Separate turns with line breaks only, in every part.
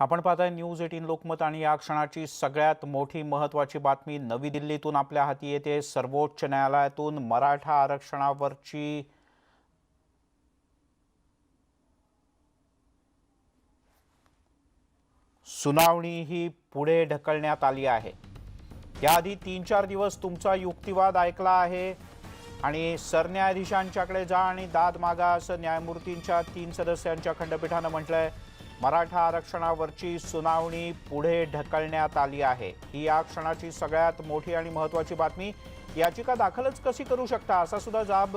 आपण पाहताय news eighteen Lokmat आणि या क्षणाची सगळ्यात मोठी महत्वाची बातमी नवी दिल्लीतून आपल्या हाती येते. सर्वोच्च न्यायालयातून मराठा आरक्षणावरची सुनावणी ही पुढे ढकलण्यात आली आहे. याआधी तीन चार दिवस तुमचा युक्तिवाद ऐकला आहे आणि सरन्यायाधीशांच्याकडे जा आणि दाद मागा असं न्यायमूर्तींच्या तीन सदस्यांच्या खंडपीठानं म्हटलंय. मराठा आरक्षणावरची सुनावणी पुढे ढकलण्यात आली आहे. ही या क्षणाची सगळ्यात मोठी आणि महत्त्वाची बातमी. याचिका दाखलच कशी करू शकता असा सुद्धा जाब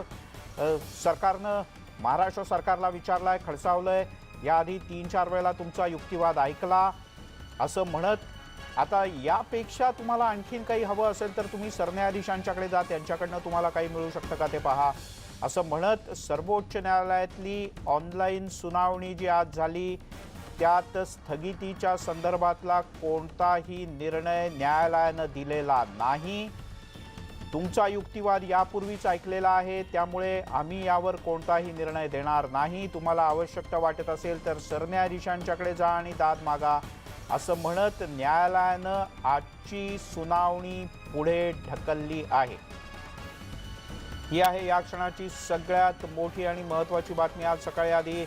सरकारनं महाराष्ट्र सरकारला विचारलाय खडसावलंय. याआधी तीन चार वेळेला तुमचा युक्तिवाद ऐकला असं म्हणत आता यापेक्षा तुम्हाला आणखीन काही हवं असेल तर तुम्ही सरन्यायाधीशांच्याकडे जा त्यांच्याकडनं तुम्हाला काही मिळू शकतं का ते पहा असं म्हणत सर्वोच्च न्यायालयातली ऑनलाईन सुनावणी जी आज झाली त्यात स्थगितीच्या संदर्भातला कोणताही निर्णय न्यायालयानं दिलेला नाही. तुमचा युक्तिवाद यापूर्वीच ऐकलेला आहे त्यामुळे आम्ही यावर कोणताही निर्णय देणार नाही. तुम्हाला आवश्यकता वाटत असेल तर सरन्यायाधीशांच्याकडे जा आणि दाद मागा. असं म्हणत न्यायालयानं आजची सुनावणी पुढे ढकलली आहे. ही आहे या क्षणाची सगळ्यात मोठी आणि महत्त्वाची बातमी. आज सकाळी आधी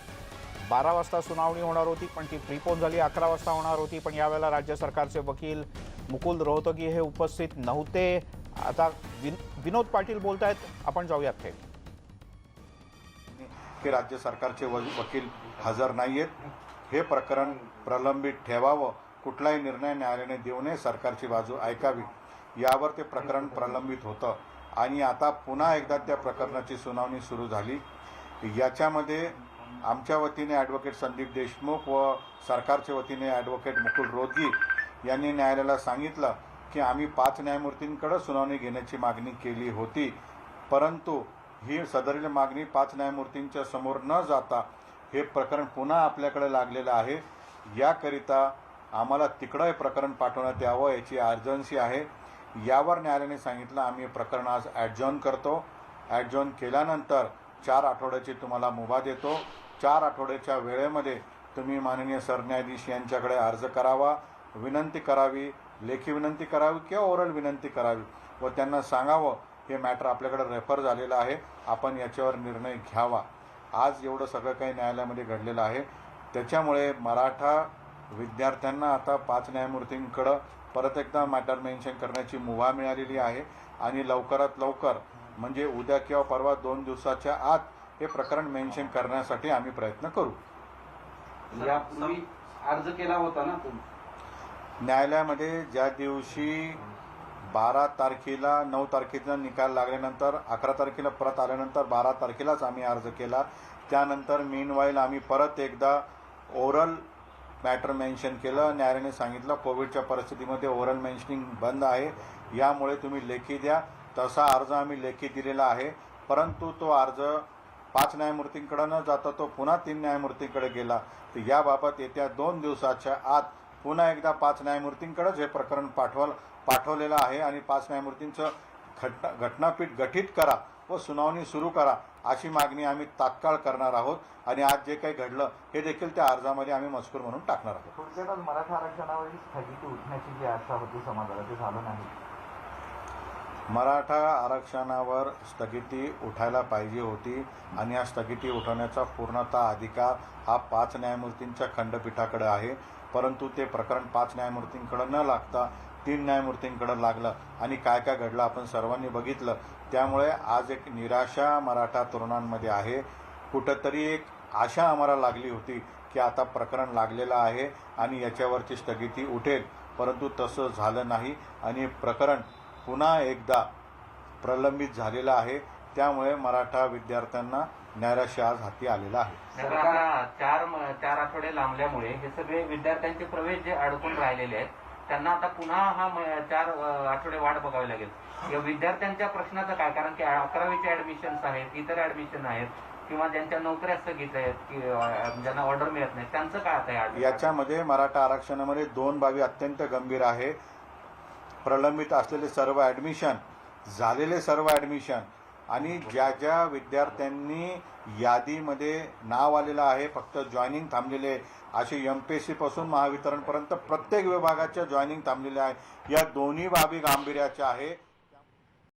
बारा वाजता सुनावणी होणार होती पण ती प्रीपोन झाली अकरा वाजता होणार होती पण यावेळेला राज्य सरकारचे वकील मुकुल रोहतगी हे उपस्थित नव्हते. आता विन विनोद पाटील बोलत आहेत आपण जाऊयात थेट.
की राज्य सरकारचे व- वकील हजर नाही आहेत हे प्रकरण प्रलंबित ठेवावं कुठलाही निर्णय न्यायालयाने देऊ नये सरकारची बाजू ऐकावी. यावर ते प्रकरण प्रलंबित होतं. आणि आता पुन्हा एकदा त्या प्रकरणाची सुनावणी सुरू झाली. याच्यामध्ये आमच्या वतीने ॲडव्होकेट संदीप देशमुख व सरकारच्या वतीने ॲडव्होकेट मुकुल रोदगी यांनी न्यायालयाला सांगितलं की आम्ही पाच न्यायमूर्तींकडे सुनावणी घेण्याची मागणी केली होती. परंतु ही सदरील मागणी पाच न्यायमूर्तींच्या समोर न जाता हे प्रकरण पुन्हा आपल्याकडे लागलेलं आहे. याकरिता आम्हाला तिकडं हे प्रकरण पाठवण्यात यावं याची अर्जन्सी आहे. यावर न्यायालयाने सांगितलं आम्ही प्रकरण आज ॲडजॉन करतो. ॲडजॉन केल्यानंतर चार आठवड्याची तुम्हाला मुभा देतो. चार आठवड्याच्या वेळेमध्ये तुम्ही माननीय सरन्यायाधीश यांच्याकडे अर्ज करावा विनंती करावी लेखी विनंती करावी किंवा ओरल विनंती करावी व त्यांना सांगावं हे मॅटर आपल्याकडे रेफर झालेलं आहे. आपण याच्यावर निर्णय घ्यावा. आज एवढं सगळं काही न्यायालयामध्ये घडलेलं आहे. त्याच्यामुळे मराठा विद्यार्थ्यांना आता पाच न्यायमूर्तींकडं परत एकदा मॅटर मेन्शन करण्याची मुभा मिळालेली आहे आणि लवकरात लवकर म्हणजे उद्या किंवा परवा दोन दिवसाच्या आत हे प्रकरण मेन्शन करण्यासाठी आम्ही प्रयत्न करू.
यापूर्वी अर्ज केला होता ना तुम्ही?
न्यायालयामध्ये ज्या दिवशी बारा तारखेला नऊ तारखेचा निकाल लागल्यानंतर अकरा तारखेला परत आल्यानंतर बारा तारखेलाच आम्ही अर्ज केला. त्यानंतर मीनवाईल आम्ही परत एकदा ओरल मॅटर मेन्शन केलं. न्यायालयाने सांगितलं कोविडच्या परिस्थितीमध्ये ओरल मेन्शनिंग बंद आहे. यामुळे तुम्ही लेखी द्या. तसा अर्ज आम्ही लेखी दिलेला आहे. परंतु तो अर्ज पाच न्यायमूर्तींकडे न जाता तो पुन्हा तीन न्यायमूर्तींकडे गेला. तर याबाबत येत्या दोन दिवसाच्या आत पुन्हा एकदा पाच न्यायमूर्तींकडेच हे प्रकरण पाठवल पाठवलेलं आहे आणि पाच न्यायमूर्तींचं घटना घटनापीठ गठीत करा व सुनावणी सुरू करा अशी मागणी आम्ही तात्काळ करणार आहोत आणि आज जे काही घडलं हे देखील त्या अर्जामध्ये आम्ही मजकूर म्हणून टाकणार आहोत.
मराठा आरक्षणावरील स्थगिती उठण्याची जी आशा होती समाजाला ते झालं नाही.
मराठा आरक्षणावर स्थगिती उठायला पाहिजे होती आणि या स्थगिती उठवण्याचा पूर्णतः अधिकार हा पाच न्यायमूर्तींच्या खंडपीठाकडे आहे. परंतु ते प्रकरण पाच न्यायमूर्तींकडे न लागता तीन न्यायमूर्तींकडे लागलं आणि काय काय घडलं आपण सर्वांनी बघितलं. त्यामुळे आज एक निराशा मराठा तरुणांमध्ये आहे. कुठंतरी एक आशा आम्हाला लागली होती की आता प्रकरण लागलेलं आहे आणि याच्यावरची स्थगिती उठेल. परंतु तसं झालं नाही आणि प्रकरण पुन्हा एकदा प्रलंबित झालेलं आहे. त्यामुळे मराठा विद्यार्थ्यांना नैराश्य आज हाती आलेला आहे.
सरकार चार चार आठवडे लांबल्यामुळे हे सगळे विद्यार्थ्यांचे प्रवेश जे अडकून राहिलेले आहेत त्यांना आता पुन्हा हा चार आठवडे वाट बघावी लागेल. या विद्यार्थ्यांच्या प्रश्नाचं काय? कारण की अकरावीचे ऍडमिशन्स आहेत इतर ऍडमिशन आहेत किंवा ज्यांच्या नोकऱ्या स्थगित आहेत ज्यांना ऑर्डर मिळत नाही त्यांचं काय आता
याच्यामध्ये मराठा आरक्षणामध्ये दोन बाबी अत्यंत गंभीर आहे. प्रलंबित असलेले सर्व ॲडमिशन झालेले सर्व ॲडमिशन आणि ज्या ज्या विद्यार्थ्यांनी यादीमध्ये नाव आलेलं आहे फक्त जॉईनिंग थांबलेले आहे. असे एम पी एस सीपासून महावितरणपर्यंत प्रत्येक विभागाच्या जॉईनिंग थांबलेल्या आहे. या दोन्ही बाबी गांभीर्याच्या आहे.